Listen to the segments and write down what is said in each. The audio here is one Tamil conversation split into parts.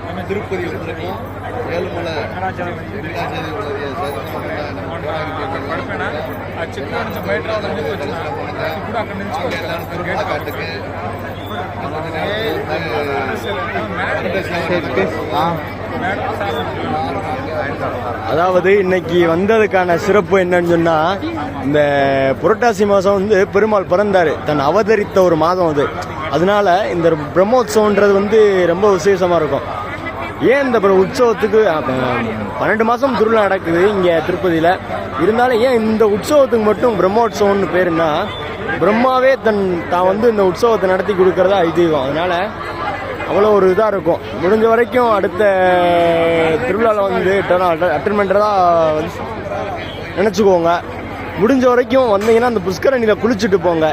நம்ம திருப்பதியில் இருந்திருக்கோம் ஏழுமலை காட்டுக்கு அதாவது இன்னைக்கு வந்ததுக்கான சிறப்பு என்னன்னு சொன்னா இந்த புரட்டாசி மாதம் வந்து பெருமாள் பிறந்தாரு. தன் அவதரித்த ஒரு மாதம் அது. அதனால இந்த பிரம்மோத்சவன்றது வந்து ரொம்ப விசேஷமா இருக்கும். ஏன் இந்த பிர- உற்சவத்துக்கு பன்னெண்டு மாதம் திருவிழா நடக்குது இங்கே திருப்பதியில். இருந்தாலும் ஏன் இந்த உற்சவத்துக்கு மட்டும் பிரம்மோற்சவம்னு பேருன்னா பிரம்மாவே தன் தான் வந்து இந்த உற்சவத்தை நடத்தி கொடுக்கறதா ஐதீகம். அதனால அவ்வளோ ஒரு இதாக இருக்கும். முடிஞ்ச வரைக்கும் அடுத்த திருவிழாவில் வந்து அட்டன் பண்ணுறதா வந்து நினச்சிக்கோங்க. முடிஞ்ச வரைக்கும் வந்தீங்கன்னா அந்த புஷ்கரணியில் குளிச்சுட்டு போங்க.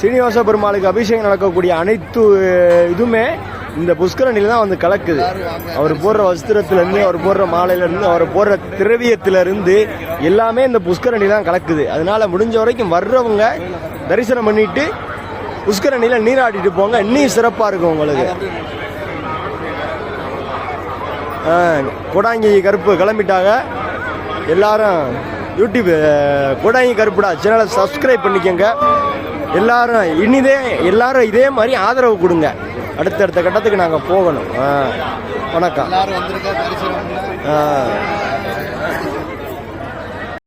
சீனிவாச பெருமாளுக்கு அபிஷேகம் நடக்கக்கூடிய அனைத்து இதுவுமே இந்த புஷ்கரணியில் தான் வந்து கலக்குது. அவர் போடுற வஸ்திரத்துலேருந்து அவர் போடுற மாலையிலேருந்து அவர் போடுற திரவியத்திலேருந்து எல்லாமே இந்த புஷ்கரணி தான் கலக்குது. அதனால முடிஞ்ச வரைக்கும் வர்றவங்க தரிசனம் பண்ணிட்டு புஷ்கரணியில் நீராடிட்டு போங்க. இன்னும் சிறப்பாக இருக்கும் உங்களுக்கு. ஆ, கொடாங்கி கருப்பு கிளம்பிட்டாங்க. எல்லாரும் யூடியூப் கொடாங்கி கருப்புடா சேனலை சப்ஸ்கிரைப் பண்ணிக்கோங்க. எல்லாரும் இனிதே எல்லாரும் இதே மாதிரி ஆதரவு கொடுங்க. அடுத்தடுத்த கட்டத்துக்கு நாங்கள் போகணும். ஆ, வணக்கம்.